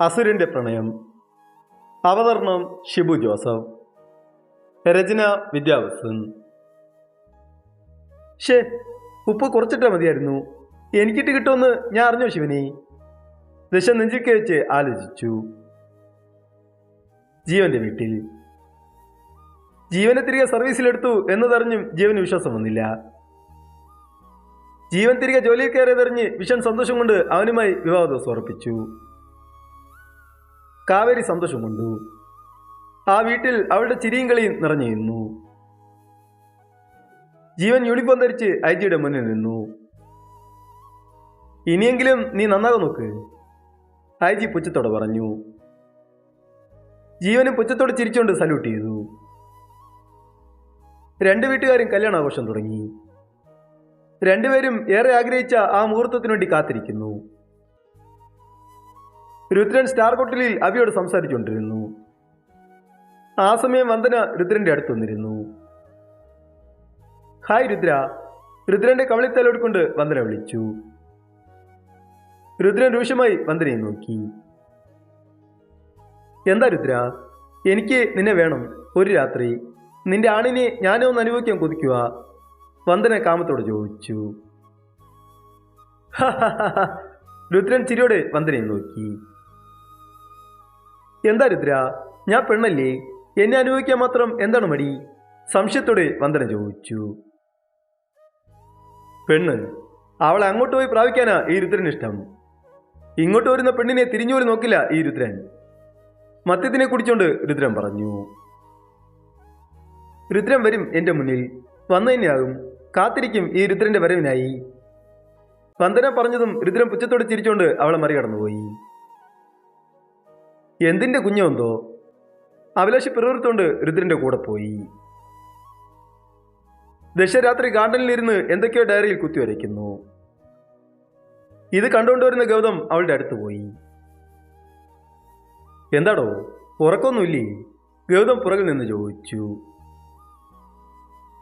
അസുരന്റെ പ്രണയം. അവതരണം ഷിബു ജോസഫ്. രചന വിദ്യാഭ്യാസൻ ഷേ ഉപ്പ് കുറച്ചിട്ടാ മതിയായിരുന്നു. എനിക്കിട്ട് കിട്ടുമെന്ന് ഞാൻ അറിഞ്ഞോ ശിവനെ? ദശ നെഞ്ചിക്ക് വെച്ച് ആലോചിച്ചു. ജീവന്റെ വീട്ടിൽ. ജീവനെ തിരികെ സർവീസിലെടുത്തു എന്നതറിഞ്ഞും ജീവന് വിശ്വാസം വന്നില്ല. ജീവൻ തിരികെ ജോലിയിൽ കയറിയതറിഞ്ഞ് വിഷൻ സന്തോഷം കൊണ്ട് അവനുമായി വിവാഹ ദിവസം ഉറപ്പിച്ചു. കാവേരി സന്തോഷം ആ വീട്ടിൽ അവളുടെ ചിരിയും കളിയും നിറഞ്ഞു നിന്നു. ജീവൻ യൂണിഫോം ധരിച്ച് ഐ ജിയുടെ മുന്നിൽ നിന്നു. ഇനിയെങ്കിലും നീ നന്നാകാൻ നോക്ക് ഐജി പുച്ഛത്തോടെ പറഞ്ഞു. ജീവനും പുച്ഛത്തോടെ ചിരിച്ചുകൊണ്ട് സല്യൂട്ട് ചെയ്തു. രണ്ട് വീട്ടുകാരും കല്യാണാഘോഷം തുടങ്ങി. രണ്ടുപേരും ഏറെ ആഗ്രഹിച്ച ആ മുഹൂർത്തത്തിനു വേണ്ടി കാത്തിരിക്കുന്നു. രുദ്രൻ സ്റ്റാർ ഹോട്ടലിൽ അവിയോട് സംസാരിച്ചുകൊണ്ടിരുന്നു. ആ സമയം വന്ദന രുദ്രന്റെ അടുത്ത് വന്നിരുന്നു. ഹായ് രുദ്ര. രുദ്രന്റെ കവളിത്തലോടിക്കൊണ്ട് വന്ദന വിളിച്ചു. രുദ്രൻ രൂക്ഷമായി വന്ദനയെ നോക്കി. എന്താ രുദ്ര? എനിക്ക് നിന്നെ വേണം. ഒരു രാത്രി. നിന്റെ ആണിനെ ഞാനോ ഒന്ന് അനുഭവിക്കാൻ കൊതിക്കുക വന്ദന കാമത്തോട് ചോദിച്ചു. രുദ്രൻ ചിരിയോടെ വന്ദനയെ നോക്കി. എന്താ രുദ്ര? ഞാൻ പെണ്ണല്ലേ? എന്നെ അനുഭവിക്കാൻ മാത്രം എന്താണ് മടി? സംശയത്തോടെ വന്ദന ചോദിച്ചു. പെണ്ണ് അവളെ അങ്ങോട്ട് പോയി പ്രാപിക്കാനാ ഈ രുദ്രന് ഇഷ്ടം. ഇങ്ങോട്ട് വരുന്ന പെണ്ണിനെ തിരിഞ്ഞുപോലും നോക്കില്ല ഈ രുദ്രൻ. മദ്യത്തിനെ കുടിച്ചോണ്ട് രുദ്രൻ പറഞ്ഞു. രുദ്രൻ വരും എന്റെ മുന്നിൽ. വന്നു തന്നെയാകും. കാത്തിരിക്കും ഈ രുദ്രന്റെ വരവിനായി. വന്ദന പറഞ്ഞതും രുദ്രൻ പുച്ഛത്തോടെ ചിരിച്ചോണ്ട് അവളെ മറികടന്നുപോയി. എന്തിന്റെ കുഞ്ഞെന്തോ അഭിലാഷ് പിറുവിറുത്തോണ്ട് രുദ്രന്റെ കൂടെ പോയി. ദശരാത്രി ഗാർഡനിലിരുന്ന് എന്തൊക്കെയോ ഡയറിയിൽ കുത്തിവരയ്ക്കുന്നു ഇത് കണ്ടുകൊണ്ടുവരുന്ന ഗൗതം അവളുടെ അടുത്ത് പോയി. എന്താടോ ഉറക്കമൊന്നുമില്ലേ? ഗൗതം പുറകിൽ നിന്ന് ചോദിച്ചു.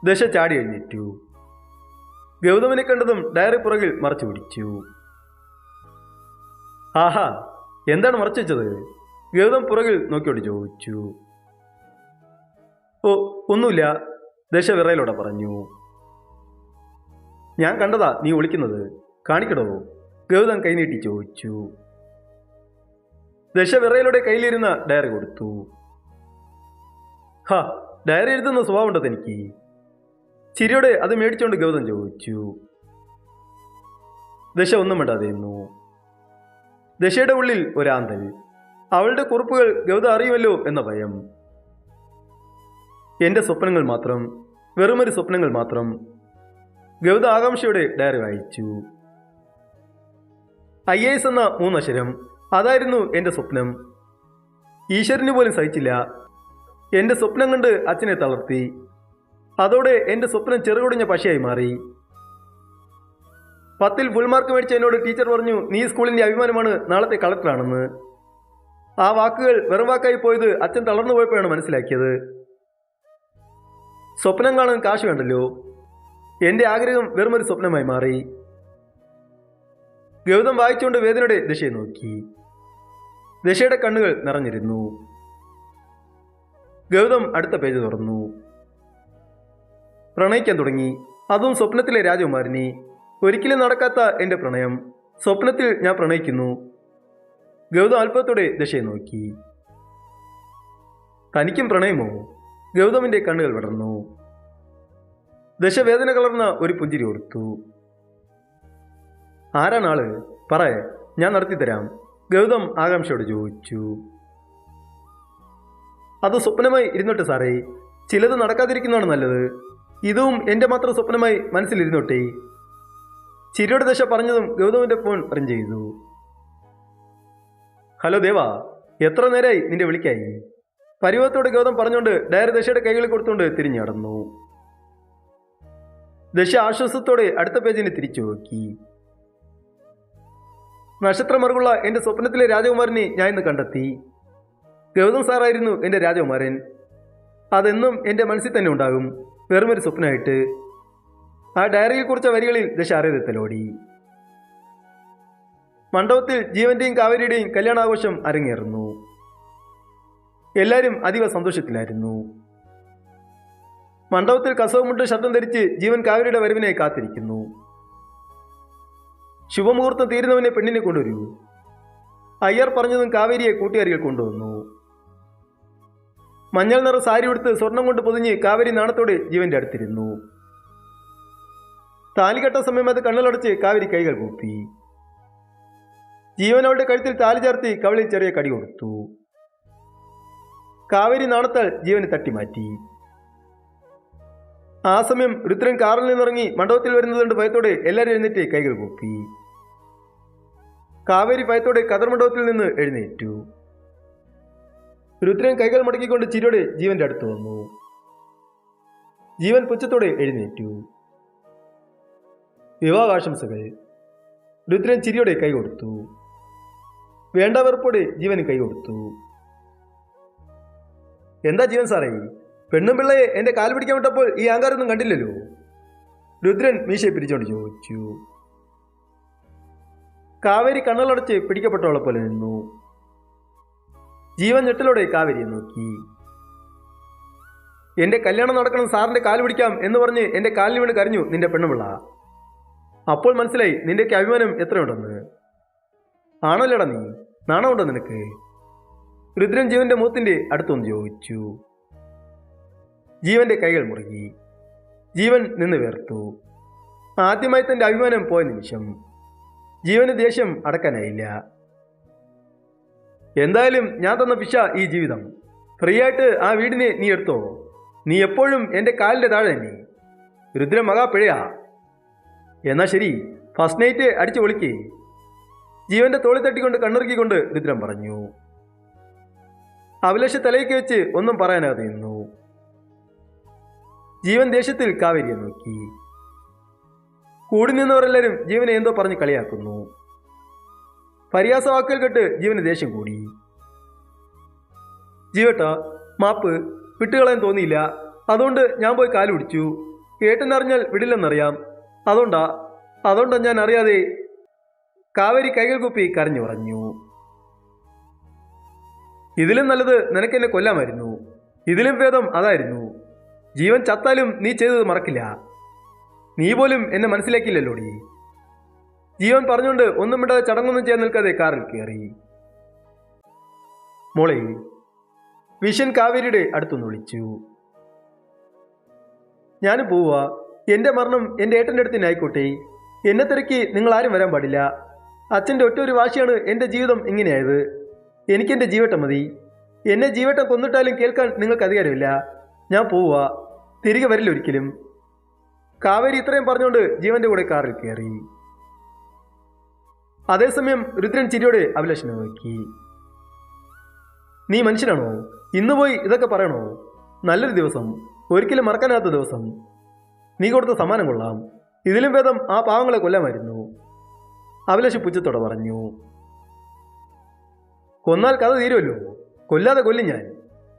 ദശ ചാടി എഴുന്നേറ്റു. ഗൗതമിനെ കണ്ടതും ഡയറി പുറകിൽ മറച്ചു പിടിച്ചു. ആഹാ എന്താണ് മറച്ചു വെച്ചത്? ഗൗതം പുറകിൽ നോക്കിയോട് ചോദിച്ചു. ഓ ഒന്നുമില്ല ദശ വിറയിലൂടെ പറഞ്ഞു. ഞാൻ കണ്ടതാ നീ ഒളിക്കുന്നത്. കാണിക്കടോ ഗൗതം കൈനീട്ടി ചോദിച്ചു. ദശ വിറയിലൂടെ കയ്യിലിരുന്ന ഡയറി കൊടുത്തു. ഹാ ഡയറി എഴുതുന്ന സ്വഭാവമുണ്ടോ തനിക്ക്? ചിരിയോടെ അത് മേടിച്ചുകൊണ്ട് ഗൗതം ചോദിച്ചു. ദശ ഒന്നും മിണ്ടാതെ ദശയുടെ ഉള്ളിൽ ഒരാന്തൽ. അവളുടെ കുറിപ്പുകൾ ഗൗത അറിയുമല്ലോ എന്ന ഭയം. എന്റെ സ്വപ്നങ്ങൾ മാത്രം വെറുമൊരു സ്വപ്നങ്ങൾ മാത്രം ഗൗത ആകാംക്ഷയുടെ ഡയറി വായിച്ചു. ഐ എ എസ് എന്ന മൂന്നക്ഷരം അതായിരുന്നു എന്റെ സ്വപ്നം. ഈശ്വരന് പോലും സഹിച്ചില്ല. എന്റെ സ്വപ്നം കണ്ട് അച്ഛനെ തളർത്തി. അതോടെ എന്റെ സ്വപ്നം ചെറുകുടഞ്ഞ പശയായി മാറി. പത്തിൽ ഫുൾ മാർക്ക് മേടിച്ച എന്നോട് ടീച്ചർ പറഞ്ഞു നീ സ്കൂളിന്റെ അഭിമാനമാണ് നാളത്തെ കളക്ടറാണെന്ന്. ആ വാക്കുകൾ വെറും വാക്കായി പോയത് അച്ഛൻ തളർന്നു പോയപ്പോഴാണ് മനസ്സിലാക്കിയത്. സ്വപ്നം കാണാൻ കാശ് വേണ്ടല്ലോ. എന്റെ ആഗ്രഹം വെറുമൊരു സ്വപ്നമായി മാറി. ഗൗതം വായിച്ചുകൊണ്ട് വേദനയുടെ ദശയെ നോക്കി. ദശയുടെ കണ്ണുകൾ നിറഞ്ഞിരുന്നു. ഗൗതം അടുത്ത പേജ് തുറന്നു. പ്രണയിക്കാൻ തുടങ്ങി. അതും സ്വപ്നത്തിലെ രാജകുമാരനെ. ഒരിക്കലും നടക്കാത്ത എന്റെ പ്രണയം. സ്വപ്നത്തിൽ ഞാൻ പ്രണയിക്കുന്നു. ഗൗതം അല്പത്തോടെ ദശയെ നോക്കി. തനിക്കും പ്രണയമോ? ഗൗതമിന്റെ കണ്ണുകൾ വിടർന്നു. ദശ വേദന കലർന്ന ഒരു പുഞ്ചിരി കൊടുത്തു. ആരാണ് ആൾ പറ ഞാൻ നടത്തിത്തരാം. ഗൗതം ആകാംക്ഷയോട് ചോദിച്ചു. അത് സ്വപ്നമായി ഇരുന്നോട്ടെ സാറേ. ചിലത് നടക്കാതിരിക്കുന്നതാണ് നല്ലത്. ഇതും എന്റെ മാത്രം സ്വപ്നമായി മനസ്സിലിരുന്നോട്ടെ. ചിരിയുടെ ദശ പറഞ്ഞതും ഗൗതമിന്റെ ഫോൺ അറിഞ്ച് ചെയ്തു. ഹലോ ദേവാ എത്ര നേരമായി നിന്റെ വിളിക്കായി? പരിവത്തോടെ ഗൗതം പറഞ്ഞുകൊണ്ട് ഡയറി ദശയുടെ കൈകളിൽ കൊടുത്തുകൊണ്ട് തിരിഞ്ഞടന്നു ദശ ആശ്വാസത്തോടെ അടുത്ത പേജിന് തിരിച്ചു നോക്കി. നക്ഷത്രമറുകുള്ള എന്റെ സ്വപ്നത്തിലെ രാജകുമാരനെ ഞാൻ ഇന്ന് കണ്ടെത്തി. ഗൗതം സാറായിരുന്നു എന്റെ രാജകുമാരൻ. അതെന്നും എന്റെ മനസ്സിൽ തന്നെ ഉണ്ടാകും. വെറുമൊരു സ്വപ്നമായിട്ട്. ആ ഡയറിയെ കുറിച്ച വരികളിൽ ദശ അറിയതെത്തലോടി മണ്ഡപത്തിൽ ജീവന്റെയും കാവേരിയുടെയും കല്യാണാഘോഷം അരങ്ങേറുന്നു. എല്ലാവരും അതീവ സന്തോഷത്തിലായിരുന്നു. മണ്ഡപത്തിൽ കസവുമുണ്ട് ശബ്ദം ധരിച്ച് ജീവൻ കാവേരിയുടെ വരവിനെ കാത്തിരിക്കുന്നു. ശുഭമുഹൂർത്തം തീരുന്നവനെ പെണ്ണിനെ കൊണ്ടുവരൂ. അയ്യർ പറഞ്ഞതും കാവേരിയെ കൂട്ടുകാരികൾ കൊണ്ടുവന്നു. മഞ്ഞൾ നിറ സാരി ഉടുത്ത് സ്വർണം കൊണ്ട് പൊതിഞ്ഞ് കാവേരി നാണത്തോടെ ജീവന്റെ അടുത്തിരുന്നു. താലികെട്ട സമയം അത് കണ്ണിലടച്ച് കാവേരി കൈകൾ കൂപ്പി. അവളുടെ കഴുത്തിൽ താലി ചേർത്തി കവളിൽ ചെറിയ കടി കൊടുത്തു. കാവേരി നാണത്താൽ ജീവനെ തട്ടിമാറ്റി. ആ സമയം രുദ്രൻ കാറിൽ നിന്നിറങ്ങി മണ്ഡപത്തിൽ വരുന്നത് കണ്ട് ഭയത്തോടെ എല്ലാവരും എഴുന്നേറ്റ് കൈകൾ കൂപ്പി. കാവേരി ഭയത്തോടെ കതർ മണ്ഡപത്തിൽ നിന്ന് എഴുന്നേറ്റു. രുദ്രൻ കൈകൾ മടക്കിക്കൊണ്ട് ചിരിയോടെ ജീവന്റെ അടുത്ത് വന്നു. ജീവൻ പുച്ഛത്തോടെ എഴുന്നേറ്റു. വിവാഹാശംസകൾ. രുദ്രൻ ചിരിയോടെ കൈ കൊടുത്തു. വേണ്ട ജീവൻ കൈകൊടുത്തു എന്താ ജീവൻ സാറേ? പെണ്ണും പിള്ളയെ എന്റെ കാൽ പിടിക്കാൻ വിട്ടപ്പോൾ ഈ അഹങ്കാരൊന്നും കണ്ടില്ലല്ലോ? രുദ്രൻ മീശയെ പിരിച്ചോണ്ട് ചോദിച്ചു. കാവേരി കണ്ണുകളടച്ച് പിടിക്കപ്പെട്ടവളെ പോലെ നിന്നു. ജീവൻ ഞെട്ടിലൂടെ കാവേരിയെ നോക്കി. എന്റെ കല്യാണം നടക്കണം സാറിന്റെ കാൽ പിടിക്കാം എന്ന് പറഞ്ഞ് എന്റെ കാലിൽ വീണ് കരഞ്ഞു നിന്റെ പെണ്ണുപിള്ള. അപ്പോൾ മനസ്സിലായി നിന്റെയൊക്കെ അഭിമാനം എത്രയുണ്ടെന്ന്. ആണല്ലേടാ നീ? നാണമുണ്ടോ നിനക്ക്? രുദ്രൻ ജീവന്റെ മുഖത്തിന്റെ അടുത്തൊന്ന് ചോദിച്ചു. ജീവന്റെ കൈകൾ മുറുകി. ജീവൻ നിന്ന് വേർത്തു. ആദ്യമായി തന്റെ അഭിമാനം പോയ നിമിഷം ജീവന് ദേഷ്യം അടക്കാനായില്ല. എന്തായാലും ഞാൻ തന്ന പിശ ഈ ജീവിതം. ഫ്രീ ആയിട്ട് ആ വീടിനെ നീ എടുത്തോ? നീ എപ്പോഴും എന്റെ കാലിന്റെ താഴെ തന്നെ. രുദ്രൻ മകാ പിഴയാ. എന്നാ ശരി ഫസ്റ്റ് നൈറ്റ് അടിച്ചു വിളിക്കേ ജീവന്റെ തോളി തട്ടിക്കൊണ്ട് കണ്ണിറുക്കിക്കൊണ്ട് രുദ്രൻ പറഞ്ഞു. അഭിലാഷ് തലയ്ക്ക് വെച്ച് ഒന്നും പറയാനാതെ നിന്നു. ജീവൻ ദേഷ്യത്തിൽ കാവേരിയെ നോക്കി. കൂടി നിന്നവരെല്ലാവരും ജീവനെ എന്തോ പറഞ്ഞ് കളിയാക്കുന്നു. പരിഹാസ വാക്കുകൾ കേട്ട് ജീവന് ദേഷ്യം കൂടി. ജീവട്ട മാപ്പ് വിട്ടുകളയാൻ തോന്നിയില്ല. അതുകൊണ്ട് ഞാൻ പോയി കാലുപിടിച്ചു കേട്ടെന്നറിഞ്ഞാൽ വിടില്ലെന്നറിയാം. അതുകൊണ്ടാ അതുകൊണ്ടാ ഞാൻ അറിയാതെ കാവേരി കൈകൾ കുപ്പി കരഞ്ഞു പറഞ്ഞു ഇതിലും നല്ലത് നിനക്കെന്നെ കൊല്ലാമായിരുന്നു. ഇതിലും ഭേദം അതായിരുന്നു. ജീവൻ ചത്താലും നീ ചെയ്തത് മറക്കില്ല. നീ പോലും എന്നെ മനസ്സിലാക്കിയില്ലല്ലോടി. ജീവൻ പറഞ്ഞുകൊണ്ട് ഒന്നും മിണ്ടാതെ ചടങ്ങൊന്നും ചെയ്യാൻ നിൽക്കാതെ കാറിൽ കയറി. മോളെ വിഷൻ കാവേരിയുടെ അടുത്തൊന്ന് വിളിച്ചു. ഞാൻ പോവുക. എന്റെ മരണം എന്റെ ഏട്ടന്റെ അടുത്ത് തന്നെ ആയിക്കോട്ടെ എന്നെ തിരക്കി നിങ്ങൾ ആരും വരാൻ പാടില്ല. അച്ഛന്റെ ഒറ്റ ഒരു വാശിയാണ് എന്റെ ജീവിതം ഇങ്ങനെയായത്. എനിക്കെന്റെ ജീവട്ടം മതി. എന്നെ ജീവട്ടം കൊന്നിട്ടാലും കേൾക്കാൻ നിങ്ങൾക്ക് അധികാരമില്ല. ഞാൻ പോവുക. തിരികെ വരില്ല ഒരിക്കലും. കാവേരി ഇത്രയും പറഞ്ഞുകൊണ്ട് ജീവന്റെ കൂടെ കാറിൽ കയറി. അതേസമയം രുദ്രൻ ചിരിയോടെ അഭിലാഷിനെ നോക്കി. നീ മനുഷ്യനാണോ? ഇന്ന് പോയി ഇതൊക്കെ പറയണോ? നല്ലൊരു ദിവസം. ഒരിക്കലും മറക്കാനാത്ത ദിവസം. നീ കൊടുത്ത സമ്മാനം കൊള്ളാം. ഇതിലും ഭേദം ആ പാവങ്ങളെ കൊല്ലാമായിരുന്നു. അഭിലാഷ് പുച്ഛത്തോടെ പറഞ്ഞു കൊന്നാൽ കഥ തീരുമല്ലോ കൊല്ലാതെ കൊല്ലും ഞാൻ.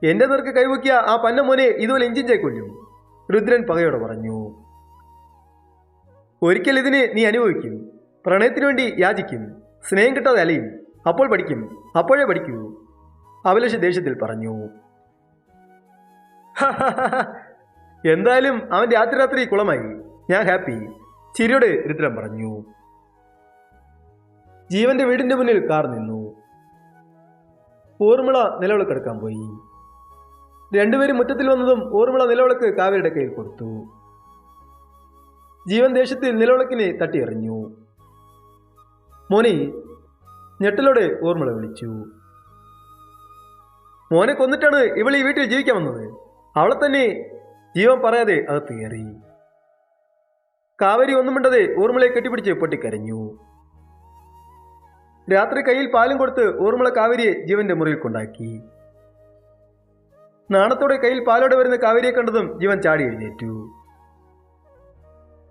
എന്റെ നേർക്ക് കൈവക്കിയ ആ പന്ന മോനെ ഇതുപോലെ ഇഞ്ചിഞ്ചായി കൊല്ലും. രുദ്രൻ പകയോടെ പറഞ്ഞു ഒരിക്കൽ ഇതിനെ നീ അനുഭവിക്കും. പ്രണയത്തിനു വേണ്ടി യാചിക്കും. സ്നേഹം കിട്ടാതെ അലയും. അപ്പോൾ പഠിക്കും. അപ്പോഴേ പഠിക്കൂ. അഭിലാഷ് ദേഷ്യത്തിൽ പറഞ്ഞു എന്തായാലും അവന്റെ രാത്രി രാത്രി കുളമായി. ഞാൻ ഹാപ്പി. ചിരിയോടെ രുദ്രൻ പറഞ്ഞു ജീവന്റെ വീടിന്റെ മുന്നിൽ കാർ നിന്നു. ഊർമിള നിലവിളക്കെടുക്കാൻ പോയി. രണ്ടുപേരും മുറ്റത്തിൽ വന്നതും ഊർമിള നിലവിളക്ക് കാവേരിയുടെ കയ്യിൽ കൊടുത്തു. ജീവൻ ദേഷ്യത്തിൽ നിലവിളക്കിനെ തട്ടിയെറിഞ്ഞു. മോനെ ഞെട്ടലോടെ ഊർമിള വിളിച്ചു. മോനെ കൊന്നിട്ടാണ് ഇവൾ ഈ വീട്ടിൽ ജീവിക്കാൻ വന്നത്? അവളെ തന്നെ ജീവൻ പറയാതെ അത് കയറി. കാവരി ഒന്നും മിണ്ടതെ ഊർമിളയെ കെട്ടിപ്പിടിച്ച് പൊട്ടിക്കരഞ്ഞു. രാത്രി കയ്യിൽ പാലും കൊടുത്ത് ഊർമിള കാവേരിയെ ജീവന്റെ മുറിയിൽ കൊണ്ടാക്കി നാണത്തോടെ കയ്യിൽ പാലോടെ വരുന്ന കാവരിയെ കണ്ടതും ജീവൻ ചാടി എഴുന്നേറ്റു.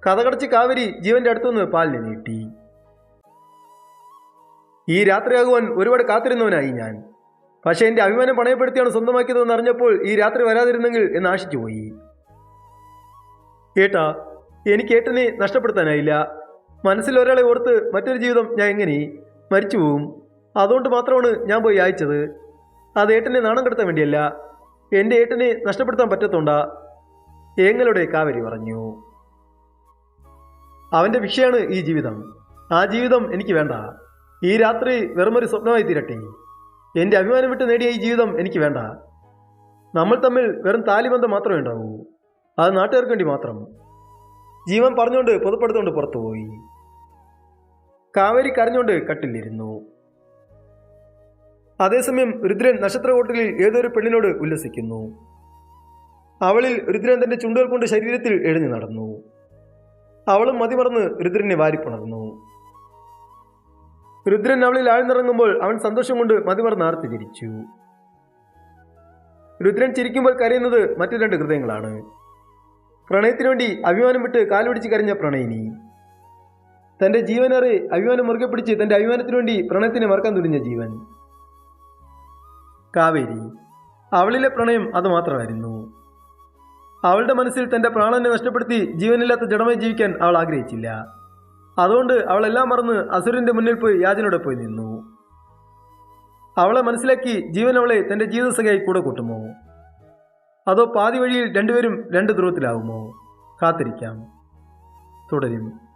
കഥകടച്ച് കാവേരി ജീവന്റെ അടുത്തുനിന്ന് പാലിനെ നീട്ടി. ഈ രാത്രിയാകുവാൻ ഒരുപാട് കാത്തിരുന്നവനായി ഞാൻ. പക്ഷേ എന്റെ അഭിമാനം പണയപ്പെടുത്തിയാണ് സ്വന്തമാക്കിയതെന്ന് അറിഞ്ഞപ്പോൾ ഈ രാത്രി വരാതിരുന്നെങ്കിൽ എന്ന് ആശിച്ചു പോയി. ഏട്ടാ എനിക്ക് ഏട്ടനെ നഷ്ടപ്പെടുത്താനായില്ല. മനസ്സിൽ ഒരാളെ ഓർത്ത് മറ്റൊരു ജീവിതം ഞാൻ എങ്ങനെ മരിച്ചു പോവും. അതുകൊണ്ട് മാത്രമാണ് ഞാൻ പോയി അയച്ചത്. അത് ഏട്ടനെ നാണം കെടുത്താൻ വേണ്ടിയല്ല. എന്റെ ഏട്ടനെ നഷ്ടപ്പെടുത്താൻ പറ്റത്തോണ്ടാ ഏങ്ങളുടെ കാവരി പറഞ്ഞു. അവന്റെ ഭിക്ഷയാണ് ഈ ജീവിതം. ആ ജീവിതം എനിക്ക് വേണ്ട. ഈ രാത്രി വെറുമൊരു സ്വപ്നമായി തീരട്ടെ. എന്റെ അഭിമാനം വിട്ട് നേടിയ ഈ ജീവിതം എനിക്ക് വേണ്ട. നമ്മൾ തമ്മിൽ വെറും താലിബന്ധം മാത്രമേ ഉണ്ടാവൂ. അത് നാട്ടുകാർക്ക് വേണ്ടി മാത്രം. ജീവൻ പറഞ്ഞുകൊണ്ട് പുതപ്പെടുത്തുകൊണ്ട് പുറത്തുപോയി. കാവേരി കരഞ്ഞുകൊണ്ട് കട്ടിലിരുന്നു. അതേസമയം രുദ്രൻ നക്ഷത്രകോട്ടിലിൽ ഏതൊരു പെണ്ണിനോട് ഉല്ലസിക്കുന്നു. അവളിൽ രുദ്രൻ തന്റെ ചുണ്ടുകൾ കൊണ്ട് ശരീരത്തിൽ എഴുതി നടന്നു. അവളും മതിമറന്ന് രുദ്രനെ വാരിപ്പുണർന്നു. രുദ്രൻ അവളിൽ ആഴ്ന്നിറങ്ങുമ്പോൾ അവൻ സന്തോഷം കൊണ്ട് മതിമറന്ന് ആർത്തി ചിരിച്ചു രുദ്രൻ ചിരിക്കുമ്പോൾ കരയുന്നത് മറ്റു രണ്ട് ഹൃദയങ്ങളാണ്. പ്രണയത്തിനു വേണ്ടി അഭിമാനം വിട്ട് കാലുപിടിച്ച് കരഞ്ഞ പ്രണയിനി. തന്റെ ജീവനേറെ അഭിമാനം മുറുകെ പിടിച്ച് തന്റെ അഭിമാനത്തിനു വേണ്ടി പ്രണയത്തിനെ മറക്കാൻ തുനിഞ്ഞ ജീവൻ. കാവേരി അവളിലെ പ്രണയം അത് മാത്രമായിരുന്നു. അവളുടെ മനസ്സിൽ തന്റെ പ്രാണനെ നഷ്ടപ്പെടുത്തി ജീവനില്ലാത്ത ജഡമായി ജീവിക്കാൻ അവൾ ആഗ്രഹിച്ചില്ല. അതുകൊണ്ട് അവളെല്ലാം മറന്ന് അസുരന്റെ മുന്നിൽ പോയി യാചനയോടെ പോയി നിന്നു. അവളെ മനസ്സിലാക്കി ജീവൻ അവളെ തന്റെ ജീവിതസഖയായി കൂടെ കൂട്ടുമോ? അതോ പാതി വഴിയിൽ രണ്ടുപേരും രണ്ട് ധ്രുവത്തിലാവുമോ? കാത്തിരിക്കാം. തുടരും.